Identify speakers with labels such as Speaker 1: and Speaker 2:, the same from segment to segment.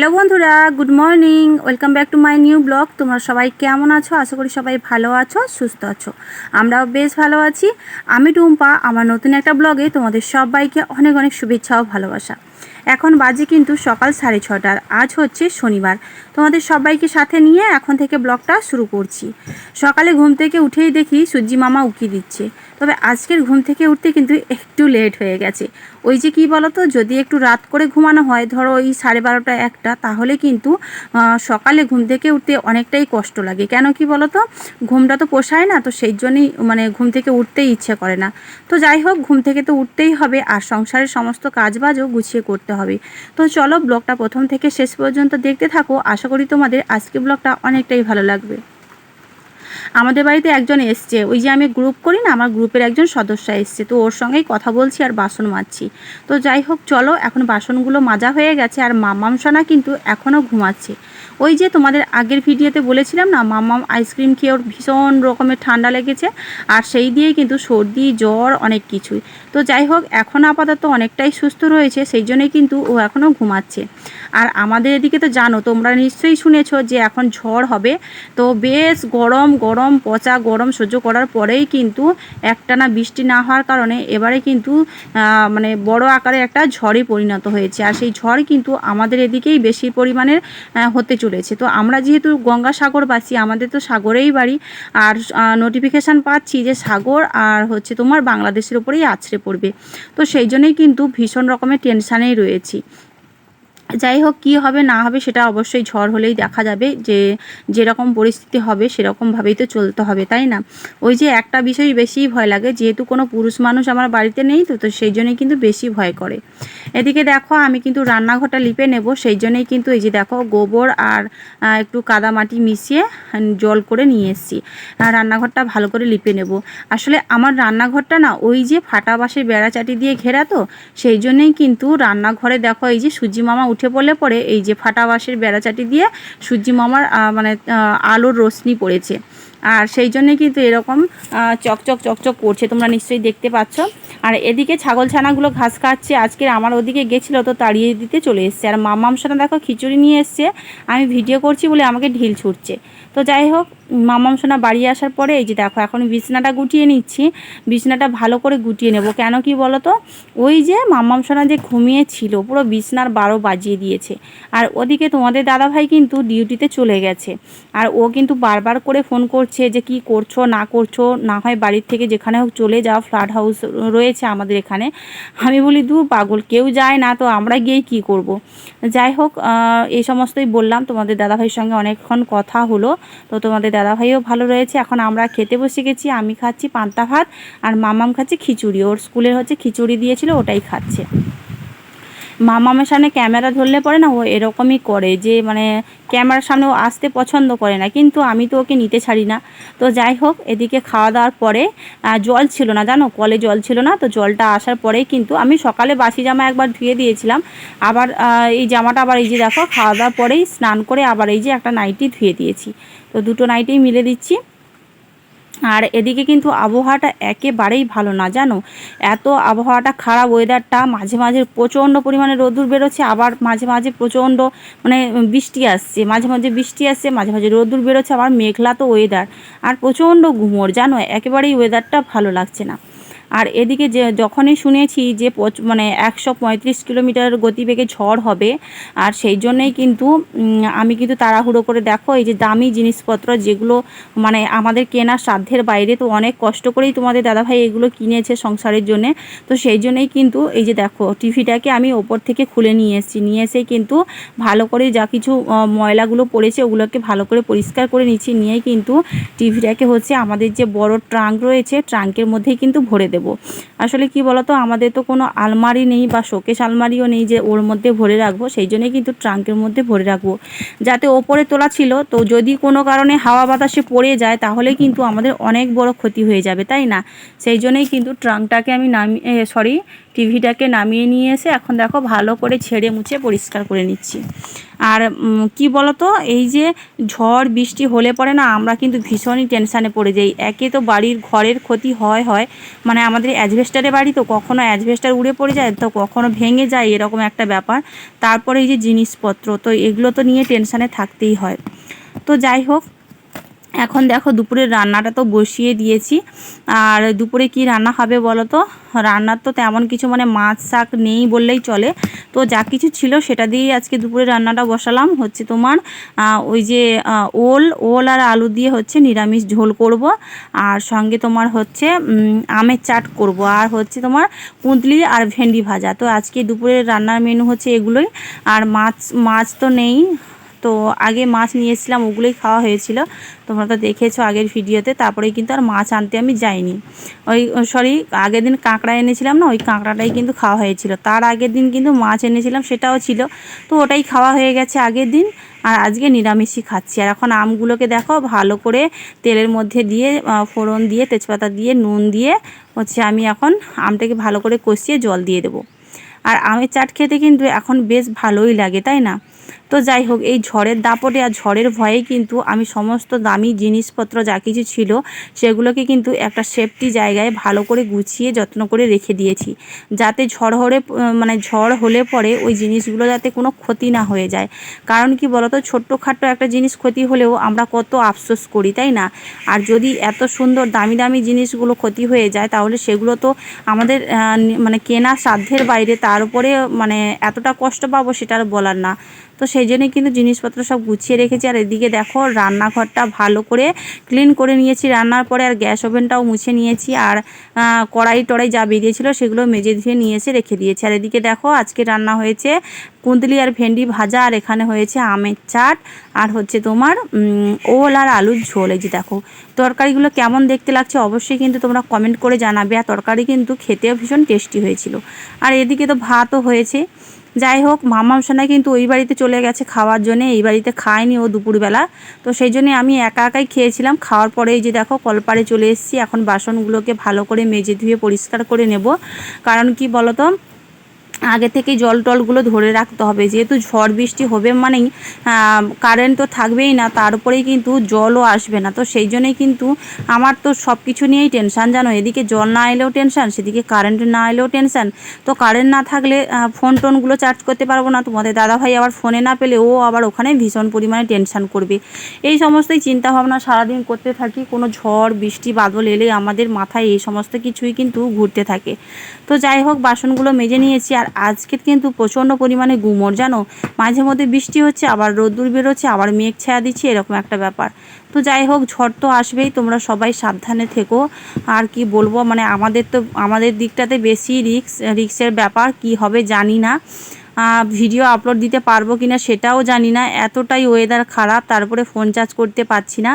Speaker 1: Hello বন্ধুরা, good morning. Welcome back to my new blog. তোমরা সবাই কেমন আছো? আশা করি সবাই ভালো আছো, সুস্থ আছো। আমরাও বেশ ভালো আছি। আমি টুম্পা, আমার নতুন একটা ব্লগে তোমাদের সবাইকে অনেক অনেক শুভেচ্ছা ও ভালোবাসা। এখন বাজে কিন্তু সকাল সাড়ে ছটার, আজ হচ্ছে শনিবার। তোমাদের সবাইকে সাথে নিয়ে এখন থেকে ব্লগটা শুরু করছি। সকালে ঘুম থেকে উঠেই দেখি সূর্যি মামা উকি দিচ্ছে। তবে আজকের ঘুম থেকে উঠতে কিন্তু একটু লেট হয়ে গেছে। ওই যে কি বলতো, যদি একটু রাত করে ঘুমানো হয়, ধরো ওই সাড়ে বারোটা একটা, তাহলে কিন্তু সকালে ঘুম থেকে উঠতে অনেকটাই কষ্ট লাগে। কেন কি বলতো, ঘুমটা তো পোষায় না, তো সেই জন্যই মানে ঘুম থেকে উঠতেই ইচ্ছে করে না। তো যাই হোক, ঘুম থেকে তো উঠতেই হবে, আর সংসারের সমস্ত কাজবাজও গুছিয়ে করতে হবে। তো চলো, ব্লগটা প্রথম থেকে শেষ পর্যন্ত দেখতে থাকো। আশা করি তোমাদের আজকে ব্লগটা অনেকটাই ভালো লাগবে। আমাদের বাড়িতে একজন এসছে। ওই যে আমি গ্রুপ করি না, আমার গ্রুপের একজন সদস্য এসছে। তো ওর সঙ্গেই কথা বলছি আর বাসন মাজছি। তো যাই হোক, চলো, এখন বাসনগুলো মাজা হয়ে গেছে আর মামাম সোনা কিন্তু এখনও ঘুমাচ্ছে। ওই যে তোমাদের আগের ভিডিওতে বলেছিলাম না মামাম আইসক্রিম খেয়ে ওর ভীষণ রকমের ঠান্ডা লেগেছে আর সেই দিয়েই কিন্তু সর্দি, জ্বর, অনেক কিছুই। তো যাই হোক, এখন আপাতত অনেকটাই সুস্থ রয়েছে, সেই জন্যই কিন্তু ও এখনও ঘুমাচ্ছে। আর আমাদের এদিকে তো জানো, তোমরা নিশ্চয়ই শুনেছো যে এখন ঝড় হবে। তো বেশ গরম গরম, পচা গরম সহ্য করার পরেই কিন্তু একটানা বৃষ্টি না হওয়ার কারণে এবারে কিন্তু মানে বড় আকারে একটা ঝড়ে পরিণত হয়েছে। আর সেই ঝড় কিন্তু আমাদের এদিকেই বেশি পরিমাণের হতে চলেছে। তো আমরা যেহেতু গঙ্গাসাগরবাসী আমাদের তো সাগরেই বাড়ি। আর নোটিফিকেশান পাচ্ছি যে সাগর আর হচ্ছে তোমার বাংলাদেশের উপরেই আছড়ে পড়বে। তো সেই জন্যই কিন্তু ভীষণ রকমের টেনশানেই রয়েছি। যাই হোক, কী হবে না হবে সেটা অবশ্যই ঝড় হলেই দেখা যাবে যে যেরকম পরিস্থিতি হবে সেরকমভাবেই তো চলতে হবে, তাই না? ওই যে একটা বিষয় বেশি ভয় লাগে, যেহেতু কোনো পুরুষ মানুষ আমার বাড়িতে নেই তো তো সেই জন্যই কিন্তু বেশি ভয় করে। এদিকে দেখো, আমি কিন্তু রান্নাঘরটা লিপে নেব, সেই জন্যই কিন্তু এই যে দেখো, গোবর আর একটু কাদা মাটি মিশিয়ে জল করে নিয়ে এসেছি। রান্নাঘরটা ভালো করে লিপে নেব। আসলে আমার রান্নাঘরটা না, ওই যে ফাটা বাঁশের বেড়াচাটি দিয়ে ঘেরা তো, সেই জন্যই কিন্তু রান্নাঘরে দেখো, এই যে সুজি মামা উঠে পড়লে পরে এই যে ফাটা বাঁশের বেড়াচাটি দিয়ে সূর্যি মামার মানে আলোর রোশনি পড়েছে। আর সেই জন্যে কিন্তু এরকম চকচক চকচক করছে। তোমরা নিশ্চয়ই দেখতে পাচ্ছ। আর এদিকে ছাগল ছানাগুলো ঘাস খাচ্ছে। আজকে আমার ওদিকে গেছিল, তো তাড়িয়ে দিতে চলে এসছে। আর মামাম সোনা দেখো খিচুড়ি নিয়ে এসছে। আমি ভিডিও করছি বলে আমাকে ঢিল ছুটছে। তো যাই হোক মামাম সোনা বাড়ি আসার পরে এই যে দেখো, এখন বিছনাটা গুটিয়ে নিচ্ছি। বিছনাটা ভালো করে গুটিয়ে নেব। কেন কি বলো তো ওই যে মামাম সোনা যে ঘুমিয়ে ছিল পুরো বিছনার বারো বাজিয়ে দিয়েছে। আর ওদিকে তোমাদের দাদাভাই কিন্তু ডিউটিতে চলে গেছে। আর ও কিন্তু বারবার করে ফোন করছে যে কি করছ, না করছ, না হয় বাড়ির থেকে যেখানে হোক চলে যাও ফ্ল্যাট হাউস রয়েছে আমাদের এখানে। আমি বলি দু পাগল, কেউ যায় না, তো আমরা গিয়েই কি করব। যাই হোক এই সমস্তই বললাম। তোমাদের দাদাভাইয়ের সঙ্গে অনেকক্ষণ কথা হলো। তো তোমাদের দাদাভাইও ভালো রয়েছে। এখন আমরা খেতে বসে গেছি, আমি খাচ্ছি পান্তা ভাত আর মামাম খাচ্ছে খিচুড়ি। ওর স্কুলের হচ্ছে খিচুড়ি দিয়েছিল, ওটাই খাচ্ছে। মামামের সামনে ক্যামেরা ধরলে পরে না ও এরকমই করে যে মানে ক্যামেরার সামনে ও আসতে পছন্দ করে না। কিন্তু আমি তো ওকে নিতে ছাড়ি না। তো যাই হোক, এদিকে খাওয়া দাওয়ার পরে জল ছিল না, জানো? কলে জল ছিল না, তো জলটা আসার পরেই কিন্তু আমি সকালে বাসি জামা একবার ধুয়ে দিয়েছিলাম। আবার এই জামাটা আবার এই যে দেখো, খাওয়া দাওয়ার পরেই স্নান করে আবার এই যে একটা নাইটি ধুয়ে দিয়েছি। তো দুটো নাইটেই মিলে দিচ্ছি। আর এদিকে কিন্তু আবহাওয়াটা একেবারেই ভালো না, জানো? এত আবহাওয়াটা খারাপ ওয়েদারটা মাঝে মাঝে প্রচণ্ড পরিমাণে রোদুর বেরোচ্ছে, আবার মাঝে মাঝে প্রচণ্ড মানে বৃষ্টি আসছে, মাঝে মাঝে বৃষ্টি আসছে, মাঝে মাঝে রোদুর বেরোচ্ছে, আবার মেঘলা তো ওয়েদার আর প্রচণ্ড ঘুমোর, জানো? একেবারেই ওয়েদারটা ভালো লাগছে না। আর এদিকে যে যখনই শুনেছি যে মানে একশো পঁয়ত্রিশ কিলোমিটার গতিবেগে ঝড় হবে, আর সেই জন্যই কিন্তু আমি কিন্তু তাড়াহুড়ো করে দেখো, এই যে দামি জিনিসপত্র যেগুলো মানে আমাদের কেনা সাধ্যের বাইরে, তো অনেক কষ্ট করেই তোমাদের দাদাভাই এগুলো কিনেছে সংসারের জন্য। তো সেই জন্যই কিন্তু এই যে দেখো, টিভিটাকে আমি ওপর থেকে খুলে নিয়ে এসেছি। নিয়ে এসেই কিন্তু ভালো করে যা কিছু ময়লাগুলো পড়েছে, ওগুলোকে ভালো করে পরিষ্কার করে নিচ্ছি। নিয়েই কিন্তু টিভিটাকে হচ্ছে আমাদের যে বড় ট্রাঙ্ক রয়েছে, ট্রাঙ্কের মধ্যেই কিন্তু ভরে দেব। আসলে কি বলতো, আমাদের তো কোনো আলমারি নেই বা শোকেস আলমারিও নেই যে ওর মধ্যে ভরে রাখব, সেই জন্যই কিন্তু ট্রাঙ্কের মধ্যে ভরে রাখব। যাতে ওপরে তোলা ছিল, তো যদি কোনো কারণে হাওয়া বাতাসে পড়ে যায়, তাহলে কিন্তু আমাদের অনেক বড় ক্ষতি হয়ে যাবে, তাই না? সেই জন্যই কিন্তু ট্রাঙ্কটাকে আমি নামিয়ে সরি টিভিটাকে নামিয়ে নিয়ে এসে এখন দেখো ভালো করে ছেড়ে মুছে পরিষ্কার করে নিচ্ছি। আর কি বলতো? এই যে ঝড়, বৃষ্টি হলে পরে না আমরা কিন্তু ভীষণই টেনশানে পড়ে যাই। একে তো বাড়ির ঘরের ক্ষতি হয় হয়। মানে আমাদের অ্যাজভেস্টারের বাড়ি তো কখনো অ্যাজভেস্টার উড়ে পড়ে যায়, তো কখনো ভেঙে যায় এরকম একটা ব্যাপার। তারপরে এই যে জিনিসপত্র, তো এগুলো তো নিয়ে টেনশানে থাকতেই হয়। তো যাই হোক এখন দেখো দুপুরের রান্নাটা তো বসিয়ে দিয়েছি। আর দুপুরে কি রান্না হবে বলো তো? রান্নার তো তেমন কিছু মানে মাছ শাক নেই বললেই চলে। তো যা কিছু ছিল সেটা দিয়েই আজকে দুপুরে রান্নাটা বসালাম। হচ্ছে তোমার ওই যে ওল ওল আর আলু দিয়ে হচ্ছে নিরামিষ ঝোল করব। আর সঙ্গে তোমার হচ্ছে আমের চাট করব। আর হচ্ছে তোমার কুঁদলি আর ভেন্ডি ভাজা। তো আজকে দুপুরের রান্নার মেনু হচ্ছে এগুলোই। আর মাছ মাছ তো নেই। তো আগে মাছ নিয়ে এসেছিলাম, ওগুলোই খাওয়া হয়েছিল। তোমরা তো দেখেছ আগের ভিডিওতে, তারপরে কিন্তু আর মাছ আনতে আমি যাইনি। ওই সরি আগের দিন কাঁকড়া এনেছিলাম না, ওই কাঁকড়াটাই কিন্তু খাওয়া হয়েছিল। তার আগের দিন কিন্তু মাছ এনেছিলাম, সেটাও ছিল। তো ওটাই খাওয়া হয়ে গেছে আগের দিন, আর আজকে নিরামিষই খাচ্ছি। আর এখন আমগুলোকে দেখো, ভালো করে তেলের মধ্যে দিয়ে ফোড়ন দিয়ে, তেজপাতা দিয়ে, নুন দিয়ে, হচ্ছে আমি এখন আমটাকে ভালো করে কষিয়ে জল দিয়ে দেবো। আর আমের চাট খেতে কিন্তু এখন বেশ ভালোই লাগে, তাই না? তো যাই হোক, এই ঝড়ের দাপটে আর ঝড়ের ভয়ে কিন্তু আমি সমস্ত দামি জিনিসপত্র যা কিছু ছিল সেগুলোকে কিন্তু একটা সেফটি জায়গায় ভালো করে গুছিয়ে, যত্ন করে রেখে দিয়েছি। যাতে ঝড় হলে মানে ঝড় হলে পরে ওই জিনিসগুলো যাতে কোনো ক্ষতি না হয়ে যায়। কারণ কি বলতো, ছোট্টখাট্ট একটা জিনিস ক্ষতি হলেও আমরা কত আফসোস করি, তাই না? আর যদি এত সুন্দর দামি দামি জিনিসগুলো ক্ষতি হয়ে যায়, তাহলে সেগুলো তো আমাদের মানে কেনা সাধ্যের বাইরে, তার উপরে মানে এতটা কষ্ট পাবো সেটা আর বলার না। তো সেই জন্যই কিন্তু জিনিসপত্র সব গুছিয়ে রেখেছি। আর এদিকে দেখো, রান্নাঘরটা ভালো করে ক্লিন করে নিয়েছি। রান্নার পরে আর গ্যাস ওভেনটাও মুছে নিয়েছি। আর কড়াই টড়াই যা বেরিয়েছিল সেগুলো মেজে ধুয়ে নিয়ে এসে রেখে দিয়েছি। আর এদিকে দেখো, আজকে রান্না হয়েছে কুঁদলি আর ভেন্ডি ভাজা, আর এখানে হয়েছে আমের চাট, আর হচ্ছে তোমার ওল আর আলুর ঝোল। এই যে দেখো, তরকারিগুলো কেমন দেখতে লাগছে অবশ্যই কিন্তু তোমরা কমেন্ট করে জানাবে। আর তরকারি কিন্তু খেতেও ভীষণ টেস্টি হয়েছিল। আর এদিকে তো ভাতও হয়েছে। যাই হোক, মামাম সোনা কিন্তু ওই বাড়িতে চলে গেছে খাওয়ার জন্য, এই বাড়িতে খায়নি ও দুপুরবেলা। তো সেই জন্যে আমি একা একাই খেয়েছিলাম। খাওয়ার পরে এই যে দেখো, কলপারে চলে এসেছি। এখন বাসনগুলোকে ভালো করে মেজে ধুয়ে পরিষ্কার করে নেব। কারণ কি বলতো আগে থেকেই জল টলগুলো ধরে রাখতে হবে। যেহেতু ঝড় বৃষ্টি হবে মানেই কারেন্ট তো থাকবেই না তারপরেই কিন্তু জলও আসবে না। তো সেই জন্যই কিন্তু আমার তো সব কিছু নিয়েই টেনশান জানো? এদিকে জল না এলেও টেনশান সেদিকে কারেন্ট না এলেও টেনশান তো কারেন্ট না থাকলে ফোন টোনগুলো চার্জ করতে পারব না। তোমাদের দাদাভাই আবার ফোনে না পেলে, ও আবার ওখানে ভীষণ পরিমাণে টেনশান করবে। এই সমস্তই চিন্তা ভাবনা সারাদিন করতে থাকি। কোনো ঝড়, বৃষ্টি, বাদল এলে আমাদের মাথায় এই সমস্ত কিছুই কিন্তু ঘুরতে থাকে। তো যাই হোক, বাসনগুলো মেজে নিয়েছি। আর আজকে কিন্তু প্রচণ্ড পরিমাণে গুমর জানো? মাঝে মধ্যে বৃষ্টি হচ্ছে, আবার রোদ্দুর বেরোচ্ছে, আবার মেঘ ছায়া দিচ্ছে, এরকম একটা ব্যাপার। তো যাই হোক, ঝড় তো আসবেই, তোমরা সবাই সাবধানে থেকো। আর কি বলব মানে আমাদের তো, আমাদের দিকটাতে বেশি রিক্স, রিক্সের ব্যাপার, কি হবে জানি না। ভিডিও আপলোড দিতে পারব কি না সেটাও জানি না। এতটাই ওয়েদার খারাপ, তারপরে ফোন চার্জ করতে পারছি না।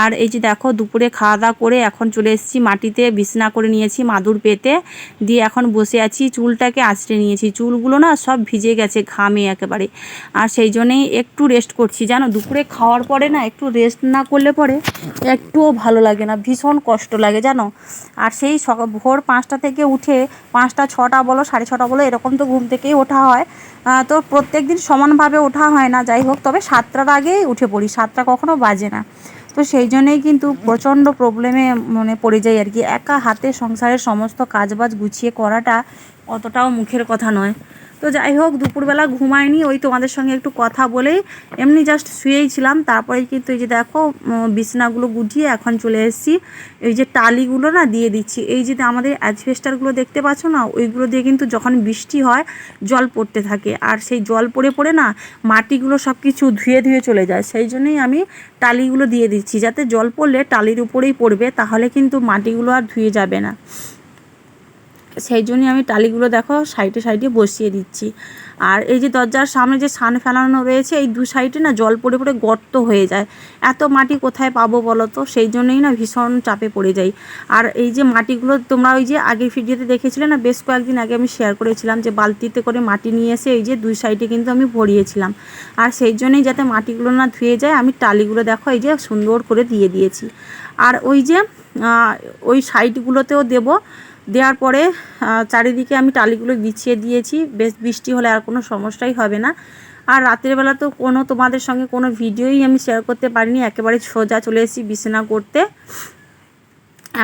Speaker 1: আর এই যে দেখো, দুপুরে খাওয়া দাওয়া করে এখন চলে এসেছি মাটিতে, বিছনা করে নিয়েছি মাদুর পেতে। দিয়ে এখন বসে আছি, চুলটাকে আঁচড়ে নিয়েছি। চুলগুলো না সব ভিজে গেছে, ঘামে একেবারে। আর সেই জন্যেই একটু রেস্ট করছি। জানো, দুপুরে খাওয়ার পরে না একটু রেস্ট না করলে পরে একটুও ভালো লাগে না, ভীষণ কষ্ট লাগে, জানো? আর সেই ভোর পাঁচটা থেকে উঠে পাঁচটা, ছটা বলো, সাড়ে ছটা বলো, এরকম তো ঘুম থেকেই ওঠা হয়। তো প্রত্যেক দিন সমানভাবে ওঠা হয় না, যাই হোক, তবে সাতটার আগেই উঠে পড়ি, সাতটা কখনো বাজে না। তো সেই জন্যেই কিন্তু প্রচণ্ড প্রবলেমে মানে পড়ে যাই আর কি। একা হাতে সংসারের সমস্ত কাজবাজ গুছিয়ে করাটা অতটাও মুখের কথা নয়। তো যাই হোক দুপুরবেলা ঘুমায়নি, ওই তোমাদের সঙ্গে একটু কথা বলেই এমনি জাস্ট শুয়েই ছিলাম তারপরে কিন্তু এই যে দেখো বিছনাগুলো গুটিয়ে এখন চলে এসেছি। এই যে টালিগুলো না দিয়ে দিচ্ছি, এই যে আমাদের অ্যাজভেস্টারগুলো দেখতে পাচ্ছ না, ওইগুলো দিয়ে কিন্তু যখন বৃষ্টি হয়, জল পড়তে থাকে। আর সেই জল পড়ে পড়ে না মাটিগুলো সব কিছু ধুয়ে ধুয়ে চলে যায়। সেই জন্যই আমি টালিগুলো দিয়ে দিচ্ছি। যাতে জল পড়লে টালির উপরেই পড়বে, তাহলে কিন্তু মাটিগুলো আর ধুয়ে যাবে না। সেই জন্যই আমি টালিগুলো দেখো সাইডে সাইডে বসিয়ে দিচ্ছি। আর এই যে দরজার সামনে যে সান ফেলানো রয়েছে, এই দু সাইডে না জল পড়ে পড়ে গর্ত হয়ে যায়। এত মাটি কোথায় পাবো বলো তো? সেই জন্যই না ভীষণ চাপে পড়ে যাই। আর এই যে মাটিগুলো তোমরা ওই যে আগের ভিডিওতে দেখেছিলে না, বেশ কয়েকদিন আগে আমি শেয়ার করেছিলাম যে বালতিতে করে মাটি নিয়ে এসে এই যে দুই সাইডে কিন্তু আমি ভরিয়েছিলাম। আর সেই জন্যই যাতে মাটিগুলো না ধুয়ে যায়, আমি টালিগুলো দেখো এই যে সুন্দর করে দিয়ে দিয়েছি। আর ওই যে ওই সাইডগুলোতেও দেবো দেওয়ার পরে চারিদিকে আমি টালিগুলো বিছিয়ে দিয়েছি। বেশ বৃষ্টি হলে আর কোনো সমস্যাই হবে না। আর রাতের বেলা তো কোনো তোমাদের সঙ্গে কোনো ভিডিওই আমি শেয়ার করতে পারিনি। একেবারে সোজা চলে এসেছি বিছানা করতে।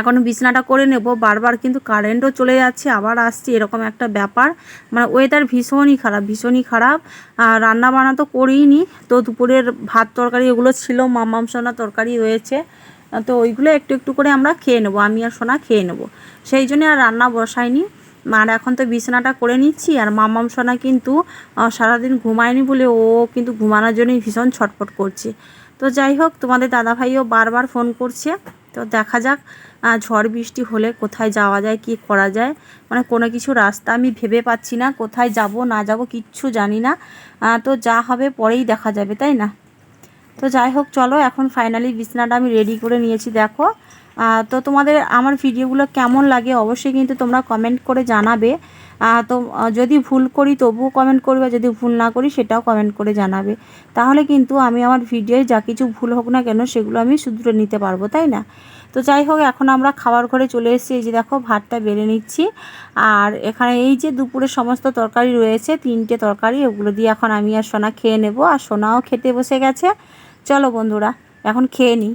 Speaker 1: এখন বিছানাটা করে নেব। বারবার কিন্তু কারেন্টও চলে যাচ্ছে, আবার আসছে। এরকম একটা ব্যাপার। মানে ওয়েদার ভীষণই খারাপ ভীষণই খারাপ। রান্না বান্না তো করিনি। তো দুপুরের ভাত তরকারি এগুলো ছিল মামাম সোনা তরকারি রয়েছে তো ওইগুলো একটু একটু করে আমরা খেয়ে নেব। আমি আর সোনা খেয়ে নেব। সেই জন্য আর রান্না বসাইনি। আর এখন তো বিছানাটা করে নিচ্ছি, আর মামাম সোনা কিন্তু সারাদিন ঘুমায়নি বলে ও কিন্তু ঘুমানোর জন্যই ভীষণ ছটফট করছে। তো যাই হোক, তোমাদের দাদাভাইও বারবার ফোন করছে। তো দেখা যাক ঝড় বৃষ্টি হলে কোথায় যাওয়া যায়, কি করা যায়। মানে কোনো কিছু রাস্তা আমি ভেবে পাচ্ছি না, কোথায় যাব, না যাব, কিচ্ছু জানি না। তো যা হবে পরেই দেখা যাবে, তাই না? তো যাই হোক, চলো, এখন ফাইনালি বিছানাটা আমি রেডি করে নিয়েছি, দেখো। তো তোমাদের আমার ভিডিওগুলো কেমন লাগে অবশ্যই কিন্তু তোমরা কমেন্ট করে জানাবে। তো যদি ভুল করি তবুও কমেন্ট করবে, যদি ভুল না করি সেটাও কমেন্ট করে জানাবে। তাহলে কিন্তু আমি আমার ভিডিওয়ে যা কিছু ভুল হোক না কেন সেগুলো আমি শুধরে নিতে পারব, তাই না? তো যাই হোক, এখন আমরা খাবার ঘরে চলে এসেছি। এই যে দেখো, ভাতটা বেড়ে নিচ্ছি। আর এখানে এই যে দুপুরে সমস্ত তরকারি রয়েছে, তিনটে তরকারি, ওগুলো দিয়ে এখন আমি আর সোনা খেয়ে নেব। আর সোনাও খেতে বসে গেছে। চলো বন্ধুরা, এখন খেয়ে নিই।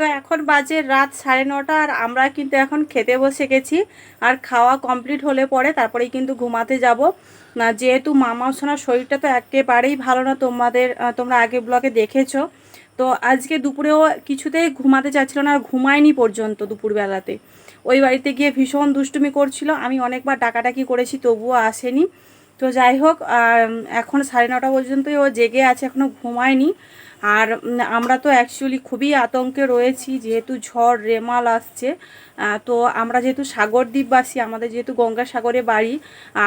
Speaker 1: তো এখন বাজে রাত সাড়ে নটা আর আমরা কিন্তু এখন খেতে বসে গেছি। আর খাওয়া কমপ্লিট হলে পরে তারপরেই কিন্তু ঘুমাতে যাব। না, যেহেতু মামা সোনার শরীরটা তো একেবারেই ভালো না, তোমাদের তোমরা আগে ব্লগে দেখেছ। তো আজকে দুপুরেও কিছুতেই ঘুমাতে চাচ্ছিল না, আর ঘুমায়নি পর্যন্ত দুপুরবেলাতে। ওই বাড়িতে গিয়ে ভীষণ দুষ্টুমি করছিল। আমি অনেকবার ডাকাডাকি করেছি, তবুও আসেনি। তো যাই হোক এখন সাড়ে নটা পর্যন্তই ও জেগে আছে এখনও ঘুমায়নি। আর আমরা তো অ্যাকচুয়ালি খুবই আতঙ্কে রয়েছি, যেহেতু ঝড়, রেমাল আসছে। তো আমরা যেহেতু সাগরদ্বীপবাসী, আমাদের যেহেতু গঙ্গাসাগরে বাড়ি,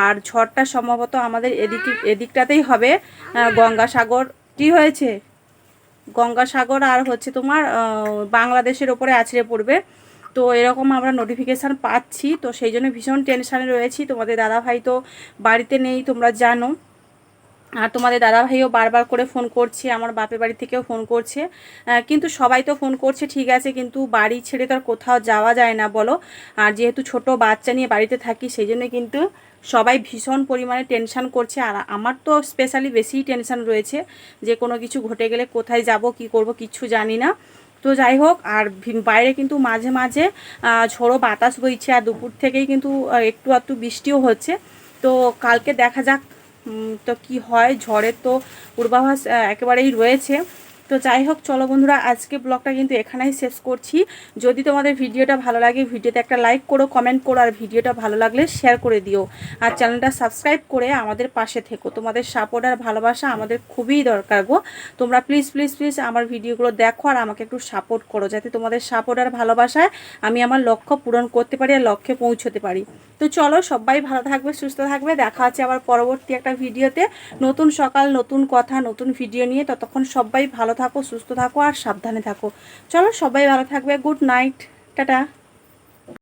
Speaker 1: আর ঝড়টা সম্ভবত আমাদের এদিকে, এদিকটাতেই হবে। গঙ্গাসাগর কি হয়েছে? গঙ্গাসাগর আর হচ্ছে তোমার বাংলাদেশের ওপরে আছড়ে পড়বে। তো এরকম আমরা নোটিফিকেশান পাচ্ছি, তো সেই জন্য ভীষণ টেনশানে রয়েছি। তোমাদের দাদাভাই তো বাড়িতে নেই, তোমরা জানো। আর তোমাদের দাদাভাইও বারবার করে ফোন করছে, আমার বাপের বাড়ি থেকেও ফোন করছে। কিন্তু সবাই তো ফোন করছে, ঠিক আছে, কিন্তু বাড়ি ছেড়ে তো আর কোথাও যাওয়া যায় না, বলো। আর যেহেতু ছোট বাচ্চা নিয়ে বাড়িতে থাকি, সেই জন্য কিন্তু সবাই ভীষণ পরিমাণে টেনশন করছে। আর আমার তো স্পেশালি বেশিই টেনশন রয়েছে যে কোনো কিছু ঘটে গেলে কোথায় যাব, কি করব কিচ্ছু জানি না। তো যাই হোক, আর বাইরে কিন্তু মাঝে মাঝে ঝোড়ো বাতাস বইছে আর দুপুর থেকেই কিন্তু একটু একটু বৃষ্টিও হচ্ছে। তো কালকে দেখা যাক তো কি হয়। ঝড়ের তো পূর্বাভাস একেবারেই রয়েছে। তো যাই হোক, চলো বন্ধুরা, আজকে ব্লগটা কিন্তু এখানেই শেষ করছি। যদি তোমাদের ভিডিওটা ভালো লাগে, ভিডিওতে একটা লাইক করো কমেন্ট করো, আর ভিডিওটা ভালো লাগলে শেয়ার করে দিও। আর চ্যানেলটা সাবস্ক্রাইব করে আমাদের পাশে থেকো। তোমাদের সাপোর্ট আর ভালোবাসা আমাদের খুবই দরকার গো। তোমরা প্লিজ প্লিজ প্লিজ আমার ভিডিওগুলো দেখো আর আমাকে একটু সাপোর্ট করো, যাতে তোমাদের সাপোর্ট আর ভালোবাসায় আমি আমার লক্ষ্য পূরণ করতে পারি আর লক্ষ্যে পৌঁছতে পারি। তো চলো, সবাই ভালো থাকবে, সুস্থ থাকবে। দেখা হচ্ছে আবার পরবর্তী একটা ভিডিওতে। নতুন সকাল, নতুন কথা, নতুন ভিডিও নিয়ে। ততক্ষণ সবাই ভালো থাকো সুস্থ থাকো আর সাবধানে থাকো। চলো সবাই ভালো থাকবে গুড নাইট টাটা।